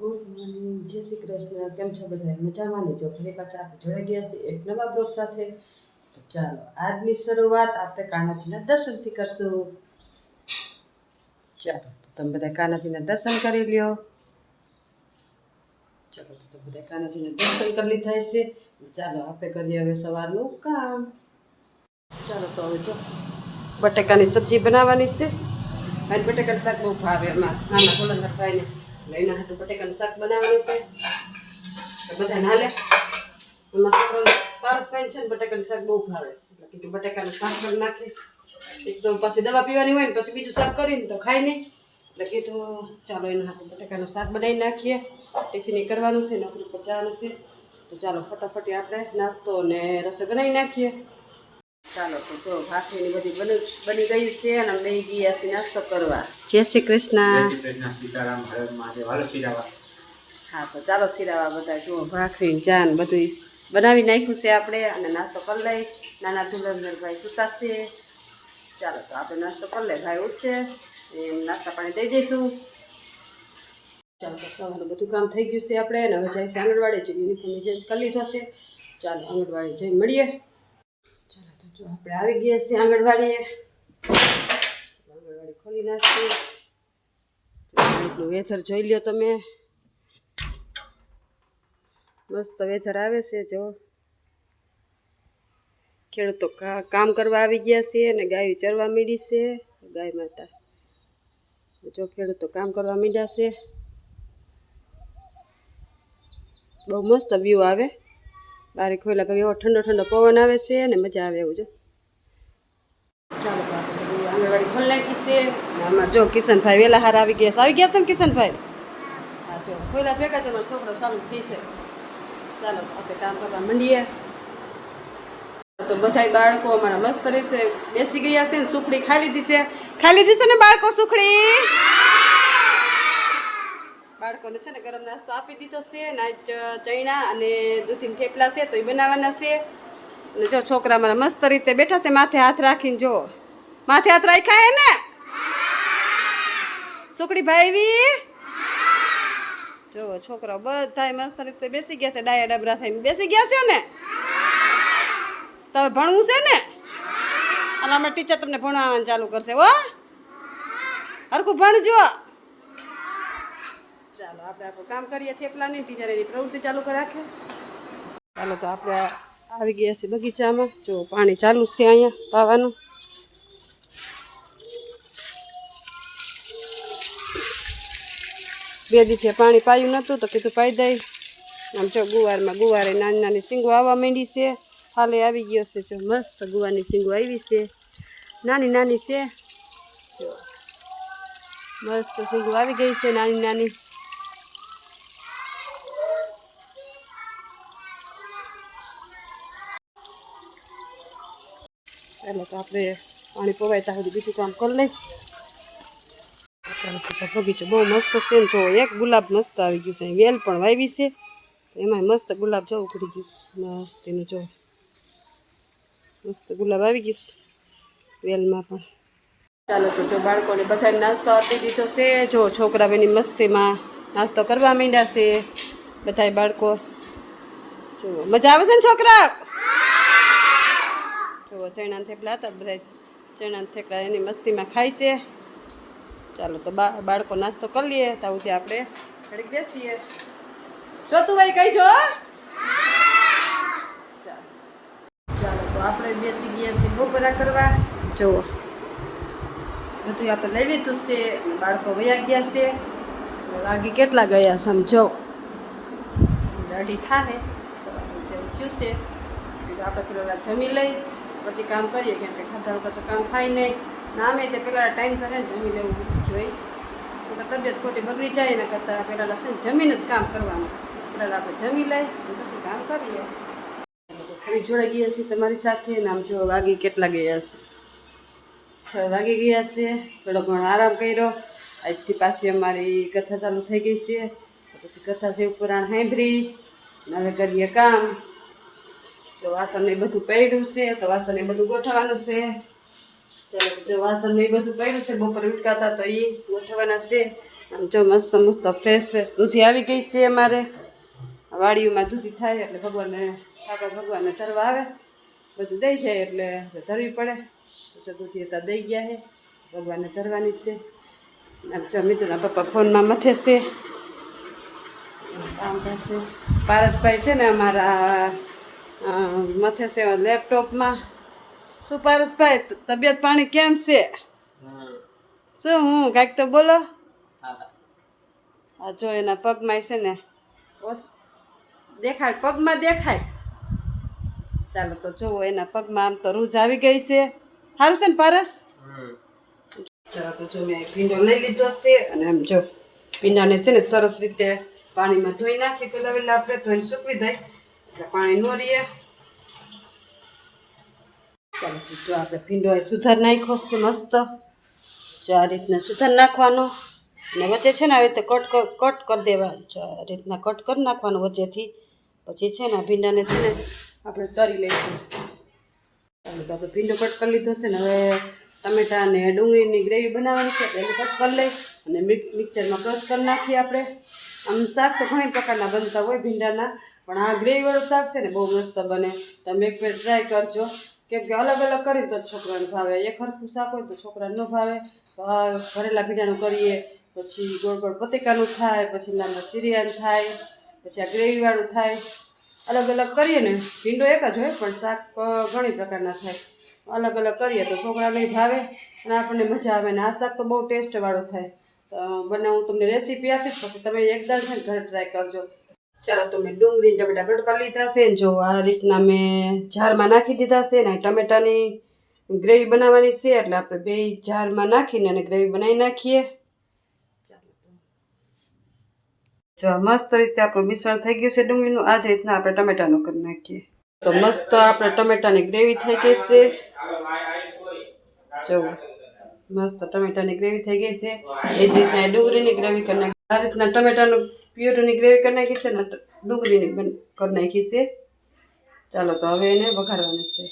Good morning, જય શ્રી કૃષ્ણ, કેમ છો બધા? મજામાં ને? જો ફરી પાછા આપણે જોડાઈ ગયા છીએ એક નવા બ્લોગ સાથે. તો ચાલો, આજની શરૂઆત આપણે કાનાજીના દર્શનથી કરશું. ચાલો, તો તમે બધા કાનાજીના દર્શન કરી લ્યો. ચાલો, તો તમે બધા કાનાજીના દર્શન કરી લીધા છે ચાલો, આપણે કરીએ હવે સવારનું કામ. ચાલો, તો હવે જો, બટેકાની સબ્જી બનાવવાની છે. અને બટેકાનું શાક બહુ ભાવે એમાં નાના કોલંદર ભાઈને લઈને હાટું બટેકાનું શાક બનાવવાનું છે. બધા નાલે એમાં છોકરાઓ પારસ ભાઈ છે ને બટેકાનું શાક બહુ ભાવે. એટલે કીધું બટેકાનું શાક કરી નાખી. એક તો પછી દવા પીવાની હોય ને પછી બીજું શાક કરીને તો ખાય નહીં. એટલે કીધું ચાલો એના હાથે બટેકાનું શાક બનાવી નાખીએ. ટિફિન કરવાનું છે, નોકરી પર જવાનું છે. તો ચાલો ફટાફટી આપણે નાસ્તો અને રસોઈ બનાવી નાખીએ. ચાલો તો જો ભાખરીની બધી બની બની ગઈ છે અને અમે ગયા છે નાસ્તો કરવા. જય શ્રી કૃષ્ણ. સીતારામ હરે મહાદેવ હાલો હા તો ચાલો સિરાવા બધા જુઓ. ભાખરી ને જાન બધું બનાવી નાખ્યું છે આપણે અને નાસ્તો કરી લઈ. નાના ધુલંધરભાઈ સુતા છે. ચાલો તો આપણે નાસ્તો કરી લઈ ભાઈ ઉઠશે. એમ નાસ્તા પાણી દઈ દઈશું. ચાલો તો સવારનું બધું કામ થઈ ગયું છે આપણે. અને હવે જાય છે આંગણવાડી. જો યુનિફોર્મ ચેન્જ કરી લીધો છે. ચાલો આંગણવાડી જઈને મળીએ. જો આપણે આવી ગયા છીએ આંગણવાડીએ. આંગણવાડી ખોલી નાખીએ. એટલું વેથર જોઈ લ્યો તમે. મસ્ત વેધર આવે છે જો. ખેડૂતો કામ કરવા આવી ગયા છે અને ગાયો ચરવા મીડી છે. ગાય માતા. જો ખેડૂતો કામ કરવા મીડ્યા છે. બહુ મસ્ત વ્યૂ આવે. બારે ખોલ્યા પછી એવો ઠંડો ઠંડો પવન આવે છે અને મજા આવે એવું જો. બધી આંગણવાડી ખોલી નાખી છે. આમાં જો કિશનભાઈ વેલા હાર આવી ગયા છે. આવી ગયા છે ને કિશનભાઈ? હા, જો ખોલા ભેગા જ અમારો છોકરો ચાલુ થઈ છે. ચાલો, આપણે કામ કરવા માંડીએ. તો બધાય બાળકો અમારા મસ્ત રહેશે. બેસી ગયા છે ને, સુખડી ખાઈ લીધી છે. ખાઈ લીધી છે ને બાળકો, સુખડી? બાળકોને છે ને ગરમ નાસ્તો આપી દીધો છે ને ચણા અને દૂધીન થેપલા છે તો એ બનાવવાના છે. અને જો છોકરા મારા મસ્ત રીતે બેઠા છે, માથે હાથ રાખીને જો. માથે હાથ રાખ્યા ને સુખડી ભાઈ જો છોકરા બધા મસ્ત રીતે બેસી ગયા છે, ડાયા ડબરા થઈને. બેસી ગયા છે ને? તમે ભણવું છે ને? અને હમણાં ટીચર તમને ભણાવવાનું ચાલુ કરશે હો. હરખું ભણજો. ચાલો, આપણે આપણું કામ કરીએ થેપલાની ટીચર એની પ્રવૃત્તિ ચાલુ કરી રાખે. ચાલો તો આપણે આવી ગયા છે બગીચામાં. જો પાણી ચાલુ છે અહીંયા પાવાનું બે દિવસે પાણી પાયું નહોતું તો કીધું પાઈ દઈ. આમ જો ગુવારમાં ગુવારે નાની નાની સિંગો આવવા માંડી છે. હાલે આવી ગયો છે, જો મસ્ત ગુવારની સિંગો આવી છે. નાની નાની છે. જો મસ્ત સિંગો આવી ગઈ છે નાની નાની એટલે તો આપણે પાણી પવાય ત્યાં સુધી બીજું કામ કરી લઈ બગીચો. બહુ મસ્ત છે ને જો, એક ગુલાબ મસ્ત આવી ગયું છે. વેલ પણ વાવી છે. એમાં મસ્ત ગુલાબ જો ઉઘડી ગયું મસ્ત એનું જો, મસ્ત ગુલાબ આવી ગયું વેલમાં પણ. ચાલો તો જો બાળકોને બધાને નાસ્તો આપી દીધો છે. જો છોકરા બેની મસ્તીમાં નાસ્તો કરવા માંડ્યા છે. બધાય બાળકો જો મજા આવે છે ને છોકરા? જો ચણા થેપલા હતા બધા. ચણા થેપલા એની મસ્તીમાં ખાય છે. ચાલો તો બાળકો નાસ્તો કરી લઈએ તાવથી આપણે ઘડીક બેસીએ. જો ભાઈ કઈ છો? ચાલો તો આપણે બેસી ગયા છીએ બપોરા કરવા. જુઓ. બધું આપણે લઈ લીધું છે, બાળકો વયા ગયા છે. વાગી કેટલા ગયા સમજો અઢી થાય સવારનું જેવું થયું છે. આપણે પેલા જમી લઈ. પછી કામ કરીએ, કેમ કે ખાધા વગર તો કામ થાય નહીં. નામે તે પહેલાં ટાઈમ સર જમી લેવું જોઈએ. તો તબિયત ખોટી બગડી જાય એના કરતાં પહેલાં લસણ જમીને જ કામ કરવાનું. પહેલાં આપણે જમી લઈએ પછી કામ કરીએ. ફરી જોડાઈ ગયા છીએ તમારી સાથે ને આમ જો વાગી કેટલા ગયા છે છ વાગી ગયા છે થોડો ઘણો આરામ કર્યો. આજથી પાછી અમારી કથા ચાલુ થઈ ગઈ છે. પછી કથા છે પુરાણ સાંભળી. હવે કરીએ કામ. તો વાસણ ને બધું પડ્યું છે, તો વાસણ ને બધું ગોઠવવાનું છે. ચાલો જો વાસણ ને બધું પડ્યું છે, બપોર ઉટકાતા તો એ ગોઠવવાના છે. આમ જો મસ્ત મસ્ત ફ્રેશ ફ્રેશ દૂધી આવી ગઈ છે અમારે. વાડીઓમાં દૂધી થાય એટલે ભગવાનને ઠાકર ભગવાનને ધરવા આવે. બધું દઈ જાય એટલે ધરવી પડે. તો દૂધી હતા દઈ ગયા છે, ભગવાનને ધરવાની છે. આમ જો મિત્રના પપ્પા ફોનમાં મથે છે. કામ કરશે. પારસભાઈ છે ને અમારા મથે છે લેપટોપમાં. શું પારસભાઈ તબિયત પાણી કેમ છે? શું, હું કાંઈક તો બોલો? આ જો એના પગમાં છે ને દેખાડ પગમાં દેખાય. ચાલો તો જુઓ એના પગમાં આમ તો રૂજ આવી ગઈ છે. સારું છે ને પારસ? ચાલો તો જો મેં ભીંડો લઈ લીધો છે અને એમ જો ભીંડાને છે ને સરસ રીતે પાણીમાં ધોઈ નાખી. પેલા વેલા આપણે ધોઈને સૂકવી દઈ પાણી નો રહીએ. ચાલો જો આપણે ભીંડો સુધાર નાખ્યો મસ્ત. જો આ રીતના સુધાર નાખવાનો. અને વચ્ચે છે ને આવી રીતે કટ કટ કરી દેવા, જો આ રીતના કટ કરી નાખવાનું વચ્ચેથી. પછી છે ને ભીંડાને છે આપણે તરી લઈશું. ચાલો, તો આપણે ભીંડો કટ કરી લીધો છે ને, હવે ટમેટા અને ડુંગળીની ગ્રેવી બનાવવાની છે એને કટ કરી લઈ અને મિક- મિક્સરમાં ક્રશ કરી નાખીએ આપણે. આમ શાક તો ઘણી પ્રકારના બનતા હોય ભીંડાના. પણ આ ગ્રેવીવાળું શાક છે ને, બહુ મસ્ત બને. તમે એક વાર ટ્રાય કરજો. કેમ કે અલગ અલગ કરીને તો છોકરાને ભાવે. એક હરખું શાક હોય તો છોકરાને ન ભાવે. તો આ ભરેલા ભીંડાનું કરીએ, પછી ગોળ ગોળ પતિકાનું થાય, પછી નાના ચીરિયાનું થાય, પછી આ ગ્રેવીવાળું થાય. અલગ અલગ કરીએ ને, ભીંડો એક જ હોય, પણ શાક ઘણી પ્રકારના થાય. અલગ અલગ કરીએ તો છોકરાને ભાવે અને આપણને મજા આવે ને આ શાક તો બહુ ટેસ્ટવાળું થાય. તો બને હું તમને રેસીપી આપીશ, પછી તમે એકદમ છે ને ઘરે ટ્રાય કરજો. ચાલો તો મેં ડુંગળી ટમેટા કટ કરી લીધા છે જો આ રીતના મેં જારમાં નાખી દીધા છે ને ટમેટાની ગ્રેવી બનાવવાની છે એટલે આપણે બે જારમાં નાખીને અને ગ્રેવી બનાવી નાખીએ. જો મસ્ત રીતે આપણું મિશ્રણ થઈ ગયું છે ડુંગળીનું, આ જ રીતના આપણે ટમેટાનું કરી નાખીએ. તો મસ્ત આપણે ટમેટાની ગ્રેવી થઈ ગઈ છે. જો મસ્ત ટમેટાની ગ્રેવી થઈ ગઈ છે. એ જ રીતના ડુંગળીની ગ્રેવી કરી નાખી આ રીતના ટમેટાનું પ્યુરની ગ્રેવી કરી નાખી છે ને ડુંગળીની કરી નાખી છે. ચાલો તો હવે એને વઘારવાની છે.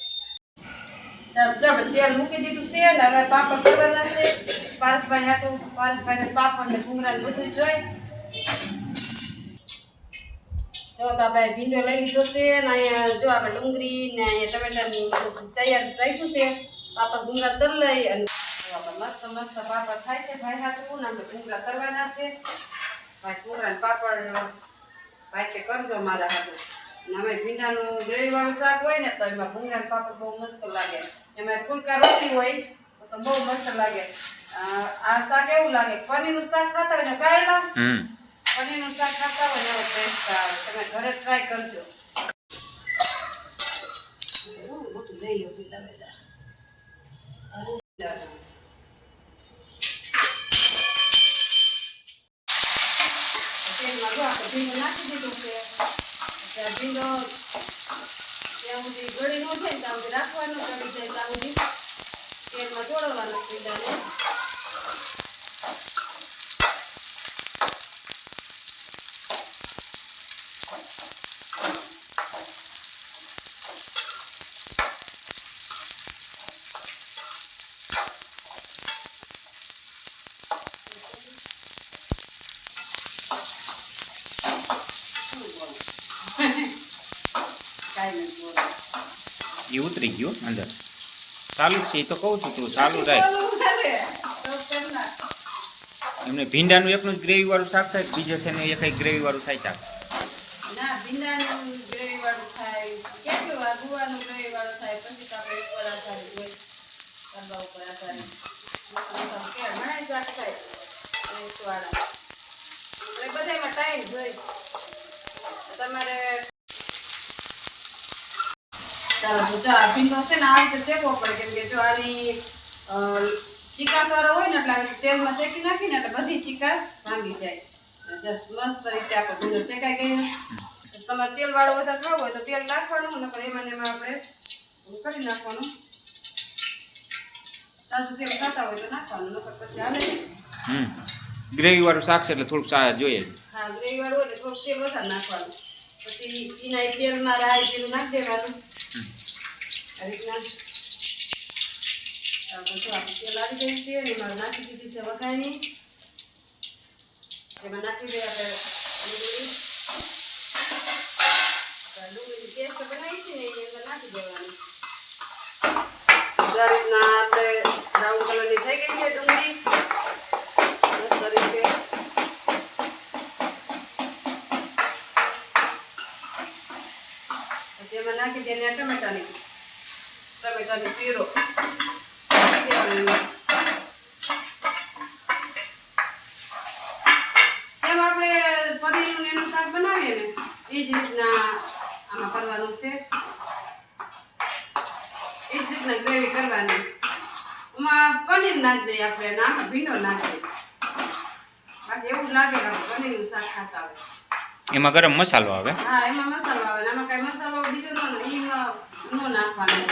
ભીંડો લઈ લીધો અહીંયા જો આપણે ડુંગળી ને અહીંયા ટમેટાનું તૈયાર રાખ્યું છે. પાપડ, ભૂંગળા તર લઈ અને મસ્ત મસ્ત પાપડ થાય છે ભાઈ હાથું, ને આપણે ભૂંગળા છે. ભાઈ ભૂંગળા પાપડ ભાઈ કે કરજો મારા હાથે. અમે ભીંડાનું ગ્રેવી વાળું શાક હોય ને તો એમાં ભૂંગળા ને પાપડ બહુ મસ્ત લાગે. એમાં ફૂલકા રોટી હોય તો બહુ મસ્ત લાગે. આ શાક એવું લાગે પનીરનું શાક ખાતા હોય ને કાયલા પનીર પનીરનું શાક ખાતા હોય ને એવો ટેસ્ટ આવે. તમે ઘરે ટ્રાય કરજો. લઈ લો પીલા વેલા જો આપણે નાખી દીધું કે એટલે ભીંડો ત્યાં સુધી ગળી ન થાય ત્યાં સુધી રાખવાનું ગળી જાય ત્યાં સુધી તેલમાં ચોળવવાનું ભીંડાને કાંઈ નથી બોલવું. એ ઉતરી ગયું અંદર. ચાલુ છે, એ તો કહું છું તું, ચાલુ પહેલા. એમને ભીંડાનું એકનું જ ગ્રેવીવાળું શાક થાય, બીજે છે ને એક ગ્રેવીવાળું થાય શાક થાય થાય થાય તમારે ચાલો તો આ ભીંડો છે ને આ રીતે શેકવો પડે કેમ કે જો આની ચીકા ચીકાશ હોય ને એટલે આ તેલમાં શેકી નાખીને એટલે બધી ચીકા ભાંગી જાય. જસ્ટ મસ્ત રીતે આપણો ભીંડો શેકાઈ ગયો. તમારે તેલ વાળો વધારે ખાવ હોય તો તેલ નાખવાનું નકર એમાં ને એમાં આપણે કરી નાખવાનું. તાજું તેલ ખાતા હોય તો નાખવાનું નકર પછી હાલે ગ્રેવી વાળું શાક છે એટલે થોડુંક સા જોઈએ. હા ગ્રેવી વાળું હોય એટલે થોડુંક તેલ વધારે નાખવાનું. પછી એના તેલમાં રાઈ જીરું નાખી દેવાનું. નાખી દીધી છે વઘારની એમાં નાખી દઈએ આપણે ડુંગળી પેસ્ટ બનાવી છે ને એની અંદર નાખી દેવાની આપણે બ્રાઉન કલરની થઈ ગઈ છે ડુંગળી પછી એમાં નાખી દઈએ ટમેટાની પીરો એમાં. આપણે પનીરનું ને એનું શાક બનાવીએ ને એ જ રીતના આમાં કરવાનું છે એ જ રીતના ગ્રેવી કરવાની એમાં પનીર નાખી દઈએ આપણે નાખી દઈએ બાકી એવું લાગે કે પનીરનું શાક ખાતા હોય એમાં ગરમ મસાલો આવે હા એમાં મસાલો આવે ને આમાં કાંઈ મસાલો બીજો ન એમાં ન નાખવાનો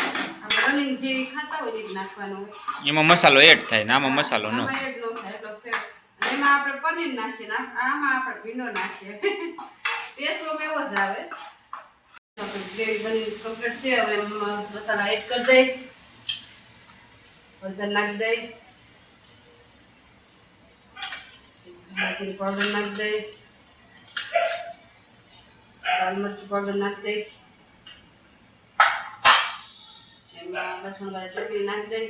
પનીર જે ખાતા હોય એ જ નાખવાનું. એમાં મસાલો એડ થાય ને આમાં મસાલો ન આમાં એડ ન થાય એટલો એમાં આપણે પનીર નાખીએ આમાં આપણે ભીંડો નાખીએ. ટેસ્ટ તો એવો જ આવે. ગ્રેવી બની કમ્પ્લીટ છે હવે મસાલા એડ કરી દઈ. હળદર નાખી દઈ. મરચી પાવડર નાખી દઈ. લાલ મરચું પાવડર નાખી દઈ. એમાં લસણ ચટણી નાખી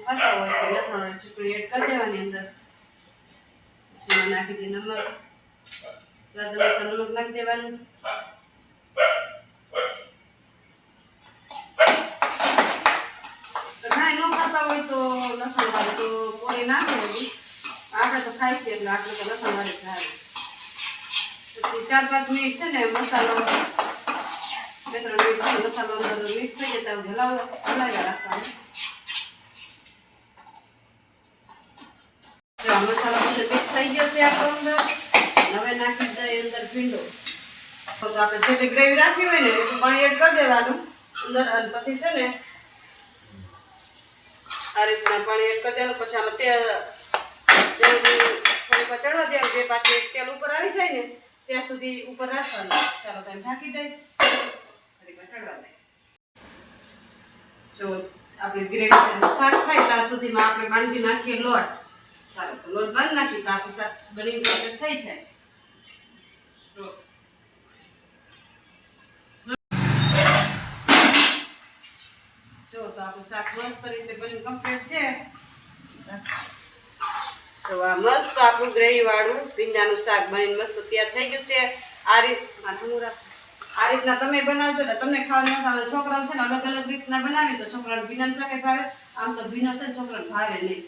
ખાતા હોય તો લસણ વાળી ચટણી એડ કરી નાખી દઈ નમક તો હોય તો નાખી દેવી આપણે તો ખાઈ છીએ એટલે આપણે તો લસણ વાળી પછી ચાર પાંચ મિનિટ છે ને મસાલો બે ત્રણ મિનિટ મસાલો અંદર મિક્સ થઈ જતા હોય હલાવ હલાવ્યા રાખવાનું મસાલો બધો મિક્સ થઈ ગયો છે આપણો અંદર હવે નાખી દઈએ અંદર ભીંડો તો આપણે જેટલી ગ્રેવી રાખી હોય ને એટલું પાણી એડ કરી દેવાનું. અંદર અને પછી છે ને આ રીતના પાણી એડ કરી દેવાનું પછી આમાં તેલ જેવું થોડીક ચડવા દેવાનું જે પાછી તેલ ઉપર આવી જાય ને ત્યાં સુધી ઉપર રાખવાનું. ચાલો તમે ઢાંકી દઈ. આપણી ગ્રેવી શાક થાય ત્યાં તો આપણું શાક બની મસ્ત રીતે બની કમ્પ્લીટ છે. તો આ મસ્ત આપણું ગ્રેવી વાળું ભીંડાનું શાક બનીને મસ્ત તૈયાર થઈ ગયું છે. આ રીત આ ઠમુરા. આ રીતના તમે બનાવજો એટલે તમને ખાવાનું મજા આવે. છોકરાઓ છે ને અલગ અલગ રીતના બનાવી તો છોકરાને ભીંડાનું શાકે ભાવે? આમ તો ભીંડો છે ને છોકરાને ભાવે નહીં.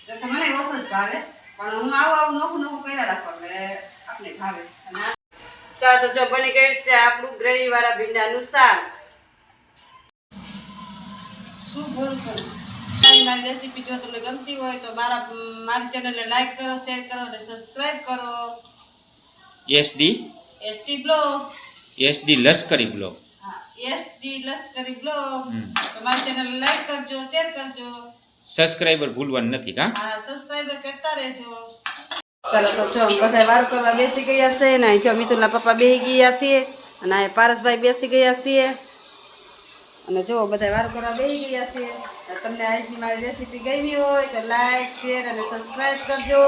એટલે કે મને ઓછો જ ભાવે. પણ હું આવું આવું નોખું નોખું કર્યા રાખો એટલે આપણે ભાવે. અને આ- ચાલો તો જો બની ગયું છે આપણું ગ્રેવી વાળા ભીંડાનું શાક. શું બોલ કરું મારી રેસીપી જો તમને ગમતી હોય તો મારા મારી ચેનલને લાઈક કરો શેર કરો અને સબસ્ક્રાઇબ કરો. SD ST blog. SD Lashkari blog SD Lashkari blog તમારી ચેનલ લાઈક કરજો શેર કરજો. સબસ્ક્રાઇબર ભૂલવાનું નથી કા હા સબસ્ક્રાઇબર કરતા રહેજો. ચાલો તો જો બધા વાર કરવા બેસી ગયા છે ને જો મિતુલના પપ્પા બેસી ગયા છે અને આ પારસભાઈ બેસી ગયા છે અને જો બધા વાર કરવા બેસી ગયા છે. તમને આજની મારી રેસીપી ગમી હોય તો લાઈક શેર અને સબસ્ક્રાઇબ કરજો.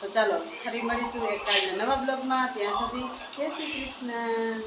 તો ચાલો ફરી મળીશું એક કાલના નવા બ્લોગમાં ત્યાં સુધી જય શ્રી કૃષ્ણ.